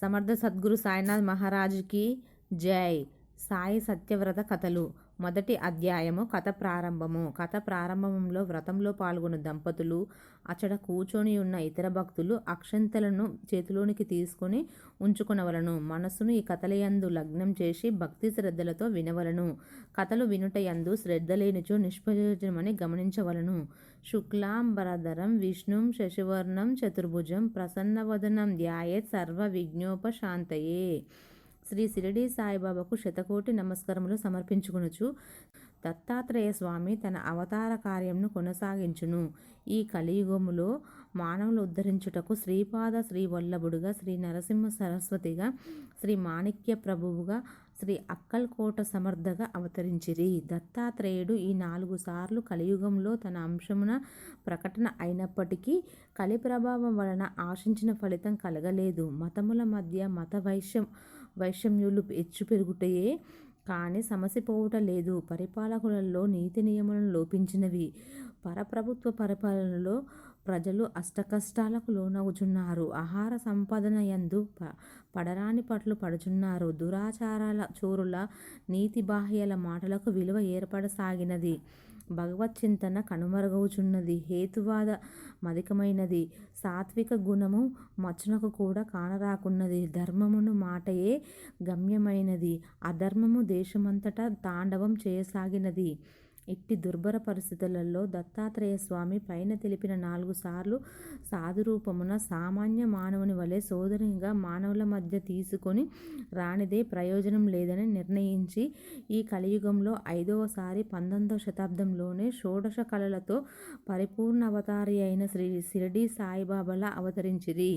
సమర్థ సద్గురు సాయినాథ్ మహారాజ్కి జై. సాయి సత్యవ్రత కథలు. మొదటి అధ్యాయము కథ ప్రారంభము. కథ ప్రారంభంలో వ్రతంలో పాల్గొన్న దంపతులు అచడ కూర్చొని ఉన్న ఇతర భక్తులు అక్షంతలను చేతిలోనికి తీసుకొని ఉంచుకునవలను. మనసును ఈ కథలయందు లగ్నం చేసి భక్తి శ్రద్ధలతో వినవలను. కథలు వినుటయందు శ్రద్ధ లేనిచో నిష్ప్రయోజనమని గమనించవలను. శుక్లాంబరధరం విష్ణుం శశివర్ణం చతుర్భుజం ప్రసన్నవదనం ధ్యాయేత్ సర్వ విఘ్నోపశాంతయే శ్రీ సిరిడి సాయిబాబాకు శతకోటి నమస్కారములు సమర్పించుకునుచు దత్తాత్రేయ స్వామి తన అవతార కార్యంను కొనసాగించును. ఈ కలియుగములో మానవులు ఉద్ధరించుటకు శ్రీపాద శ్రీ వల్లభుడుగా శ్రీ నరసింహ సరస్వతిగా శ్రీ మాణిక్య ప్రభువుగా శ్రీ అక్కల్కోట సమర్థగా అవతరించిరి. దత్తాత్రేయుడు ఈ నాలుగు సార్లు కలియుగంలో తన అంశమున ప్రకటన అయినప్పటికీ కలి ప్రభావం వలన ఆశించిన ఫలితం కలగలేదు. మతముల మధ్య మత వైశ్యం వైషమ్యులు హెచ్చు పెరుగుటయే. కానీ సమస్య సమసిపోవుట లేదు. పరిపాలకులలో నీతి నియమాలను లోపించినవి. పరప్రభుత్వ పరిపాలనలో ప్రజలు అష్టకష్టాలకు లోనవుచున్నారు. ఆహార సంపాదన యందు పడరాని పట్లు పడుచున్నారు. దురాచారాల చోరుల నీతి బాహ్యల మాటలకు విలువ ఏర్పడసాగినది. భగవత్ చింతన కనుమరుగవుచున్నది. హేతువాద మధికమైనది. సాత్విక గుణము మచ్చునకు కూడా కానరాకున్నది. ధర్మమును మాటయే గమ్యమైనది. అధర్మము దేశమంతటా తాండవం చేయసాగినది. ఎట్టి దుర్భర పరిస్థితులలో దత్తాత్రేయ స్వామి పైన తెలిపిన నాలుగు సార్లు సాధురూపమున సామాన్య మానవుని వలె సోదరిగా మానవుల మధ్య తీసుకొని రానిదే ప్రయోజనం లేదని నిర్ణయించి ఈ కలియుగంలో ఐదవసారి పంతొమ్మిదవ శతాబ్దంలోనే షోడశ కళలతో పరిపూర్ణ అవతారి అయిన శ్రీ షిరిడి సాయిబాబాల అవతరించిరి.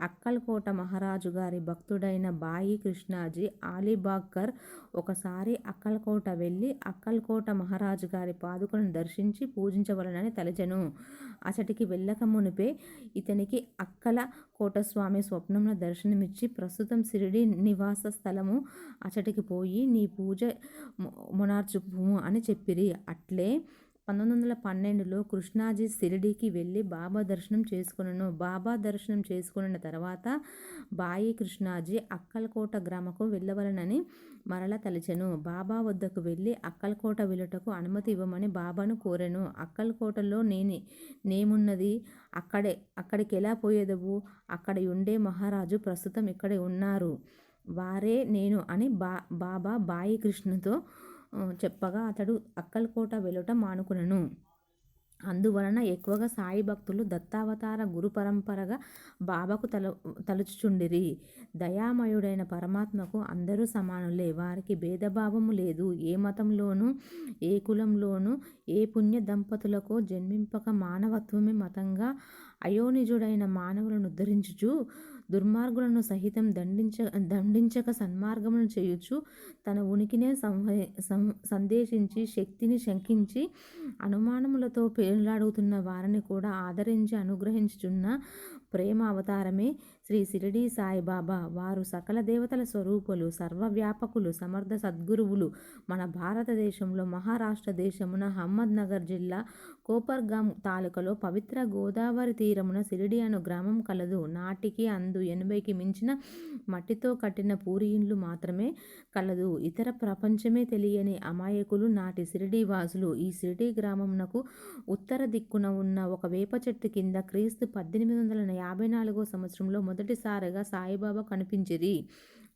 అక్కల్కోట మహారాజు గారి భక్తుడైన బాయి కృష్ణాజీ ఆలీబాగ్కర్ ఒకసారి అక్కల్కోట వెళ్ళి అక్కల్కోట మహారాజు గారి పాదుకలను దర్శించి పూజించవలనని తలచెను. అచటికి వెళ్ళక మునిపే ఇతనికి అక్కల కోటస్వామి స్వప్నంలో దర్శనమిచ్చి ప్రస్తుతం సిరిడి నివాస స్థలము అచటికి పోయి నీ పూజ మొనార్చుము అని చెప్పిరి. అట్లే పంతొమ్మిది వందల పన్నెండులో కృష్ణాజీ షిరిడీకి వెళ్ళి బాబా దర్శనం చేసుకున్నాను బాబా దర్శనం చేసుకున్న తర్వాత బాయి కృష్ణాజీ అక్కలకోట గ్రామకు వెళ్ళవలనని మరల తలిచెను. బాబా వద్దకు వెళ్ళి అక్కలకోట వెళ్ళటకు అనుమతి ఇవ్వమని బాబాను కోరాను. అక్కలకోటలో నేనే నేమున్నది అక్కడే అక్కడికి ఎలా పోయేదవు అక్కడ ఉండే మహారాజు ప్రస్తుతం ఇక్కడే ఉన్నారు. వారే నేను అని బా బాబా బాయి కృష్ణతో చెప్పగా అతడు అక్కల్కోట వెళ్ళటం మానుకునను. అందువలన ఎక్కువగా సాయి భక్తులు దత్తావతార గురు పరంపరగా బాబాకు తల తలుచుచుండిరి. దయామయుడైన పరమాత్మకు అందరూ సమానులే. వారికి భేదభావము లేదు. ఏ మతంలోనూ ఏ కులంలోనూ ఏ పుణ్య దంపతులకో జన్మింపక మానవత్వమే మతంగా అయోనిజుడైన మానవులను ఉద్ధరించుచు దుర్మార్గులను సహితం దండించ దండించక సన్మార్గమును చేయొచ్చు తన ఉనికినే సందేశించి శక్తిని శంకించి అనుమానములతో పేర్లాడుతున్న వారిని కూడా ఆదరించి అనుగ్రహించుచున్న ప్రేమ అవతారమే శ్రీ షిరిడి సాయిబాబా వారు సకల దేవతల స్వరూపులు సర్వవ్యాపకులు సమర్థ సద్గురువులు. మన భారతదేశంలో మహారాష్ట్ర దేశమున అహ్మద్నగర్ జిల్లా కోపర్గాం తాలూకాలో పవిత్ర గోదావరి తీరమున సిరిడి అను గ్రామం కలదు. నాటికి అందు ఎనభైకి మించిన మట్టితో కట్టిన పూరి ఇండ్లు మాత్రమే కలదు. ఇతర ప్రపంచమే తెలియని అమాయకులు నాటి సిరిడి వాసులు. ఈ సిరిడి గ్రామమునకు ఉత్తర దిక్కున ఉన్న ఒక వేప చెట్టు కింద క్రీస్తు పద్దెనిమిది వందల యాభై నాలుగో సంవత్సరంలో మొదటిసారిగా సాయిబాబా కనిపించిరి.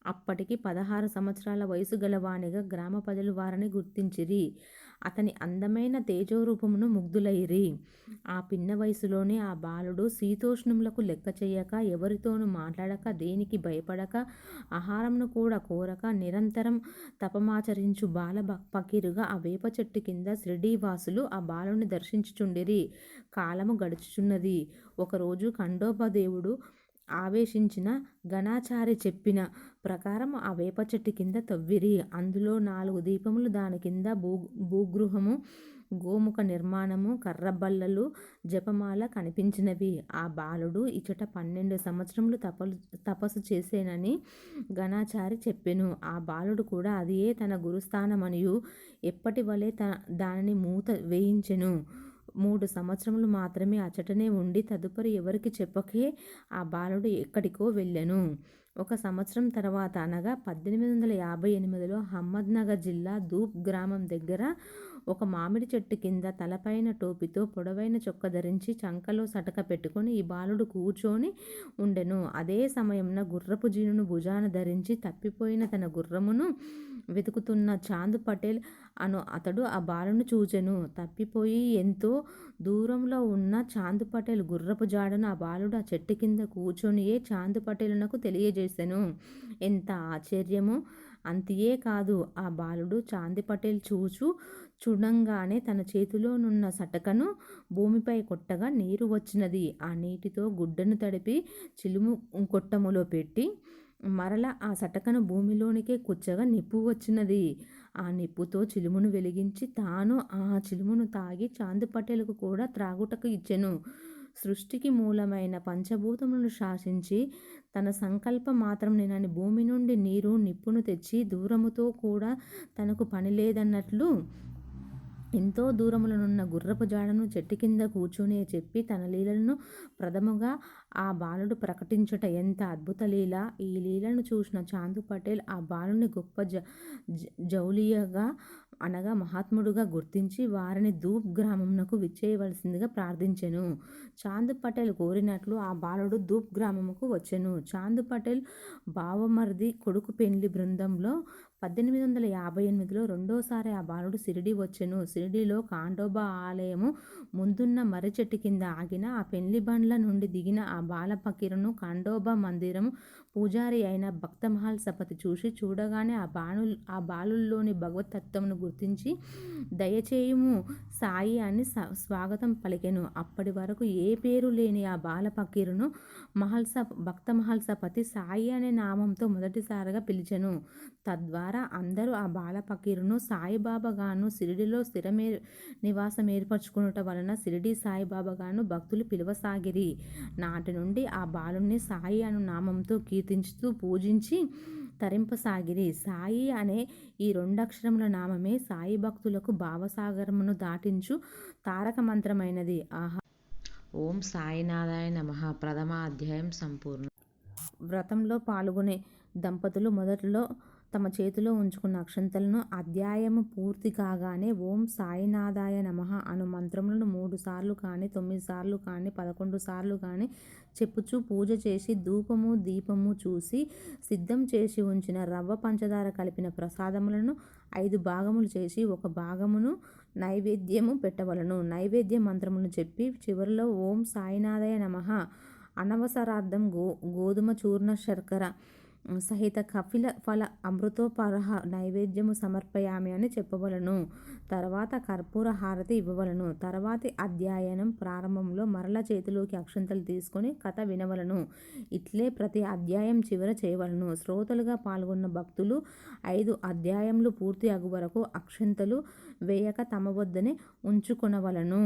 అప్పటికి పదహారు సంవత్సరాల వయసు గలవాణిగా గ్రామ ప్రజలు వారిని గుర్తించిరి. అతని అందమైన తేజోరూపమును ముగ్ధులైరి. ఆ పిన్న వయసులోనే ఆ బాలుడు శీతోష్ణములకు లెక్క చేయక ఎవరితోనూ మాట్లాడక దేనికి భయపడక ఆహారంను కూడా కోరక నిరంతరం తపమాచరించు బాల పకీరుగా ఆ వేప చెట్టు కింద శ్రీడివాసులు ఆ బాలుని దర్శించుచుండిరి. కాలము గడుచుచున్నది. ఒకరోజు ఖండోపదేవుడు ఆవేశించిన గణాచారి చెప్పిన ప్రకారం ఆ వేప చెట్టు కింద తవ్విరి. అందులో నాలుగు దీపములు దాని కింద భూ భూగృహము గోముఖ నిర్మాణము కర్రబల్లలు జపమాల కనిపించినవి. ఆ బాలుడు ఇచట పన్నెండు సంవత్సరములు తపలు తపస్సు చేసేనని గణాచారి చెప్పెను. ఆ బాలుడు కూడా అదియే తన గురుస్థానమనియు. ఎప్పటి వలె త దానిని మూత వేయించెను? మూడు సంవత్సరములు మాత్రమే అచటనే ఉండి తదుపరి ఎవరికి చెప్పకే ఆ బాలుడు ఎక్కడికో వెళ్ళెను. ఒక సంవత్సరం తర్వాత అనగా పద్దెనిమిది వందల యాభై ఎనిమిదిలో అహ్మద్నగర్ జిల్లా ధూప్ గ్రామం దగ్గర ఒక మామిడి చెట్టు కింద తలపైన టోపీతో పొడవైన చొక్క ధరించి చంకలో సటక పెట్టుకొని ఈ బాలుడు కూర్చొని ఉండెను. అదే సమయంన గుర్రపు జీనును భుజాన ధరించి తప్పిపోయిన తన గుర్రమును వెతుకుతున్న చాంద్ పటేల్ అను అతడు ఆ బాలును చూచెను. తప్పిపోయి ఎంతో దూరంలో ఉన్న చాంద్ పటేల్ గుర్రపు జాడను ఆ బాలుడు ఆ చెట్టు కింద కూర్చొనియే చాంద్ పటేలునకు తెలియజేశాను ఎంత ఆశ్చర్యమో అంతియే కాదు. ఆ బాలుడు చాంది పటేల్ చూచు చూడంగానే తన చేతిలోనున్న సటకను భూమిపై కొట్టగా నీరు వచ్చినది. ఆ నీటితో గుడ్డను తడిపి చిలుము కొట్టములో పెట్టి మరల ఆ సటకను భూమిలోనికే కుచ్చగా నిప్పు వచ్చినది. ఆ నిప్పుతో చిలుమును వెలిగించి తాను ఆ చిలుమును తాగి చాందు పటేలకు కూడా త్రాగుటకు ఇచ్చెను. సృష్టికి మూలమైన పంచభూతములను శాసించి తన సంకల్పం మాత్రం నేనని భూమి నుండి నీరు నిప్పును తెచ్చి దూరముతో కూడా తనకు పని లేదన్నట్లు ఎంతో దూరములనున్న గుర్రపు జాడను చెట్టు కింద కూర్చొని చెప్పి తన లీలలను ప్రథముగా ఆ బాలుడు ప్రకటించుట ఎంత అద్భుత లీల. ఈ లీలను చూసిన చాందు పటేల్ ఆ బాలుని గొప్ప జ జౌలియగా అనగా మహాత్ముడుగా గుర్తించి వారిని ధూప్ గ్రామమునకు విచ్చేయవలసిందిగా ప్రార్థించెను. చాందు పటేల్ కోరినట్లు ఆ బాలుడు ధూప్ గ్రామముకు వచ్చెను. చాందు పటేల్ బావమరిది కొడుకు పెండ్లి బృందంలో పద్దెనిమిది వందల యాభై ఎనిమిదిలో రెండోసారి ఆ బాలుడు సిరిడి వచ్చెను. సిరిడిలో కాండోబా ఆలయము ముందున్న మర్రి చెట్టు కింద ఆగిన ఆ పెళ్ళి బండ్ల నుండి దిగిన ఆ బాల ఫకీరును కాండోబా మందిరం పూజారి అయిన భక్తమహల్ సపతి చూసి చూడగానే ఆ బాణు ఆ బాలుల్లోని భగవతత్వమును గుర్తించి దయచేయుము సాయి అని స్వాగతం పలికెను. అప్పటి వరకు ఏ పేరు లేని ఆ బాల ఫకీరును మహల్స భక్త మహల్సపతి సాయి అనే నామంతో మొదటిసారిగా పిలిచెను. తద్వారా అందరూ ఆ బాల ఫకీరును సాయిబాబాగాను సిరిడిలో స్థిరమే నివాసం ఏర్పరచుకునుట వలన సిరిడి సాయిబాబాగాను భక్తులు పిలువసాగిరి. నాటి నుండి ఆ బాలుని సాయి అను నామంతో కీర్తించుతూ పూజించి తరింపసాగిరి. సాయి అనే ఈ రెండక్షరముల నామమే సాయి భక్తులకు భావసాగరమును దాటించు తారక మంత్రమైనది. ఆహా ఓం సాయినాథాయ నమ. ప్రథమ అధ్యాయం సంపూర్ణ. వ్రతంలో పాల్గొనే దంపతులు మొదట్లో తమ చేతిలో ఉంచుకున్న అక్షంతలను అధ్యాయము పూర్తి కాగానే ఓం సాయినాథాయ నమ అను మంత్రములను మూడు సార్లు కానీ తొమ్మిది సార్లు కానీ పదకొండు సార్లు కానీ చెప్పుచూ పూజ చేసి ధూపము దీపము చూసి సిద్ధం చేసి ఉంచిన రవ్వ పంచదార కలిపిన ప్రసాదములను ఐదు భాగములు చేసి ఒక భాగమును నైవేద్యము పెట్టవలను. నైవేద్య మంత్రమును చెప్పి చివరిలో ఓం సాయినాథయ నమ. అనవసరార్థం గో గోధుమ చూర్ణ శర్కర సహిత కఫిల ఫల అమృతోపరహ నైవేద్యము సమర్పయామి అని చెప్పవలను. తర్వాత కర్పూర హారతి ఇవ్వవలను. తర్వాతి అధ్యయనం ప్రారంభంలో మరల చేతిలోకి అక్షంతలు తీసుకొని కథ వినవలను. ఇట్లే ప్రతి అధ్యాయం చివర చేయవలను. శ్రోతలుగా పాల్గొన్న భక్తులు ఐదు అధ్యాయములు పూర్తి అగు వరకు అక్షంతలు వేయక తమ వద్దనే ఉంచుకొనవలను.